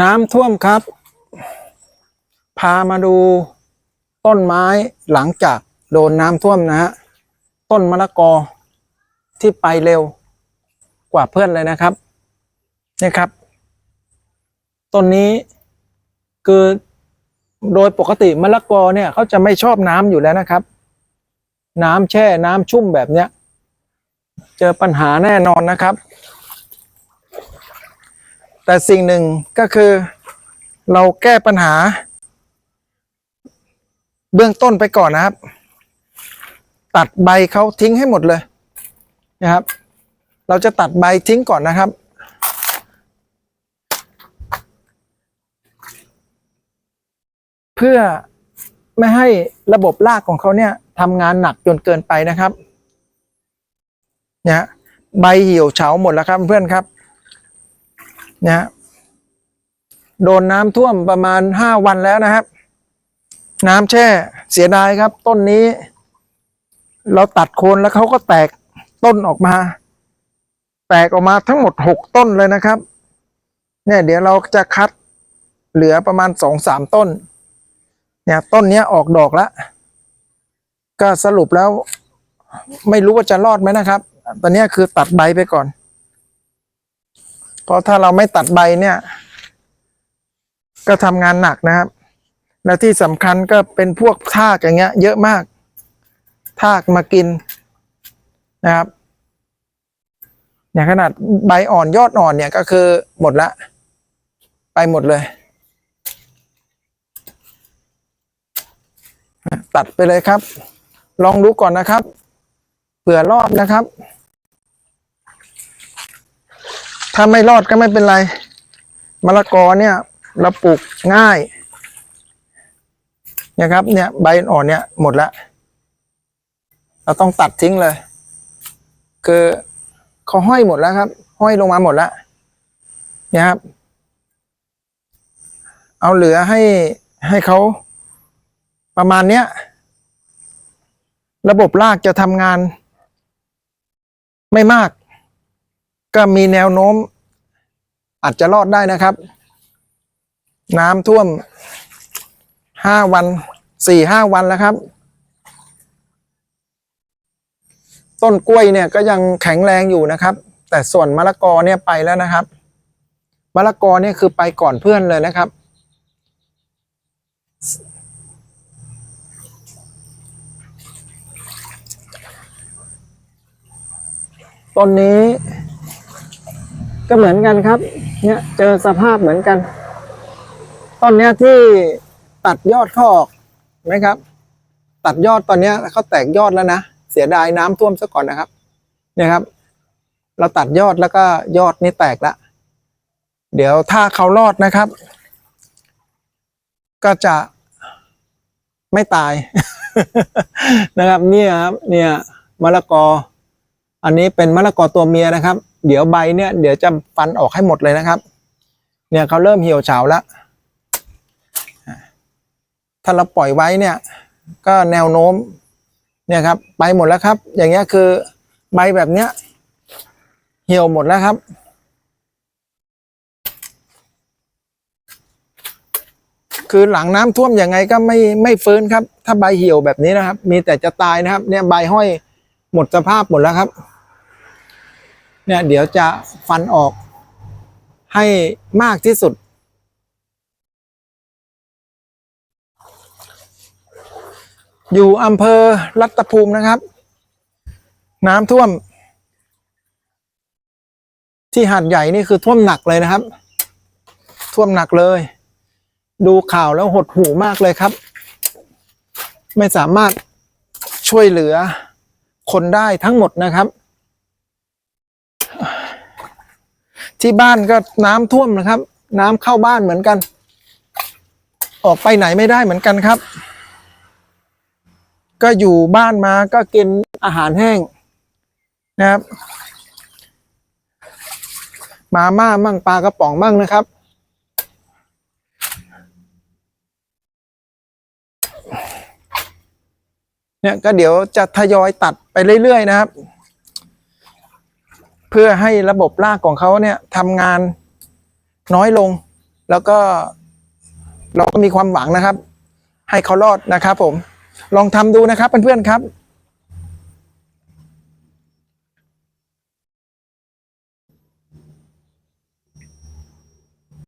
น้ำท่วมครับ พามาดูต้นไม้หลังจากโดนน้ำท่วมนะฮะต้นมะละกอที่ไปเร็วกว่าเพื่อนเลยนะครับนี่ครับ ต้นนี้คือโดยปกติมะละกอเนี่ยเขาจะไม่ชอบน้ำอยู่แล้วนะครับ น้ำแช่น้ำชุ่มแบบเนี้ย เจอปัญหาแน่นอนนะครับ แต่สิ่งหนึ่งก็คือเราแก้ปัญหา เบื้องต้นไปก่อนนะครับ ตัดใบเขาทิ้งให้หมดเลยนะครับ เราจะตัดใบทิ้งก่อนนะครับ เพื่อไม่ให้ระบบรากของเขาเนี่ยทำงานหนักจนเกินไปนะครับเนี่ยใบเหี่ยวเฉาหมดแล้วครับเพื่อนครับ นะโดนน้ำท่วมประมาณห้าวันแล้วนะครับ น้ำแช่เสียดายครับ ต้นนี้ เราตัดโคนแล้วเขาก็แตกต้นออกมา แตกออกมาทั้งหมดหกต้นเลยนะครับ เนี่ย เดี๋ยวเราจะคัดเหลือประมาณสองสามต้น เนี่ยต้นนี้ออกดอกแล้วก็สรุปแล้ว ไม่รู้ว่าจะรอดไหมนะครับ ตอนนี้คือตัดใบไปก่อน เพราะถ้าเราไม่ตัดใบเนี่ย ก็ทำงานหนักนะครับ และที่สำคัญก็เป็นพวกทากอย่างเงี้ย เยอะมาก ทากมากินนะครับเนี่ยขนาดใบอ่อนยอดอ่อนเนี่ยก็คือหมดละ ไปหมดเลย ตัดไปเลยครับ ลองดูก่อนนะครับเผื่อรอดนะครับ ถ้าไม่รอดก็ไม่เป็นไร มะละกอเนี่ย เราปลูกง่ายนี่ยครับ เนี่ยใบอ่อนเนี่ยหมดแล้วเราต้องตัดทิ้งเลย คือเขาห้อยหมดแล้วครับ ห้อยลงมาหมดแล้วนี่ยครับ เอาเหลือให้ให้เขาประมาณเนี้ย ระบบรากจะทำงานไม่มาก ก็มีแนวโน้ม อาจจะรอดได้นะครับ น้ำท่วมห้าวันสี่ห้าวันแล้วครับ ต้นกล้วยเนี่ยก็ยังแข็งแรงอยู่นะครับ แต่ส่วนมะละกอเนี่ยไปแล้วนะครับมะละกอเนี่ยคือไปก่อนเพื่อนเลยนะครับ ต้นนี้ ก็เหมือนกันครับ เนี่ยเจอสภาพเหมือนกัน ต้นเนี้ยที่ตัดยอดขาออกไหมครับ ตัดยอดตอนเนี้ยเขาแตกยอดแล้วนะ เสียดายน้ำท่วมซะก่อนนะครับ เนี่ยครับ เราตัดยอดแล้วก็ยอดนี่แตกละ เดี๋ยวถ้าเขารอดนะครับ ก็จะไม่ตาย นะครับ เนี่ยครับ เนี่ยมะละกอ อันนี้เป็นมะละกอตัวเมียนะครับ เดี๋ยวใบเนี่ยเดี๋ยวจะฟันออกให้หมดเลยนะครับ เนี่ยเขาเริ่มเหี่ยวเฉาแล้วถ้าเราปล่อยไว้เนี่ยก็แนวโน้มเนี่ยครับไปหมดแล้วครับ อย่างเงี้ยคือใบแบบเนี้ยเหี่ยวหมดแล้วครับคือหลังน้ำท่วมยังไงก็ไม่ไม่ฟื้นครับ ถ้าใบเหี่ยวแบบนี้นะครับ มีแต่จะตายนะครับ เนี่ยใบห้อยหมดสภาพหมดแล้วครับ เนี่ยเดี๋ยวจะฟันออกให้มากที่สุด อยู่อำเภอรัตภูมินะครับ น้ำท่วม ที่หาดใหญ่นี่คือท่วมหนักเลยนะครับ ท่วมหนักเลย ดูข่าวแล้วหดหูมากเลยครับ ไม่สามารถช่วยเหลือคนได้ทั้งหมดนะครับ ที่บ้านก็น้ำท่วมนะครับ น้ำเข้าบ้านเหมือนกัน ออกไปไหนไม่ได้เหมือนกันครับ ก็อยู่บ้านมาก็กินอาหารแห้งนะครับ มาม่ามั่งปลากระป๋องมั่งนะครับเนี่ยก็เดี๋ยวจะทยอยตัดไปเรื่อยๆนะครับ เพื่อให้ระบบรากของเขาเนี่ยทำงานน้อยลง แล้วก็เราก็มีความหวังนะครับ ให้เขารอดนะครับผมลองทำดูนะครับเพื่อนๆครับ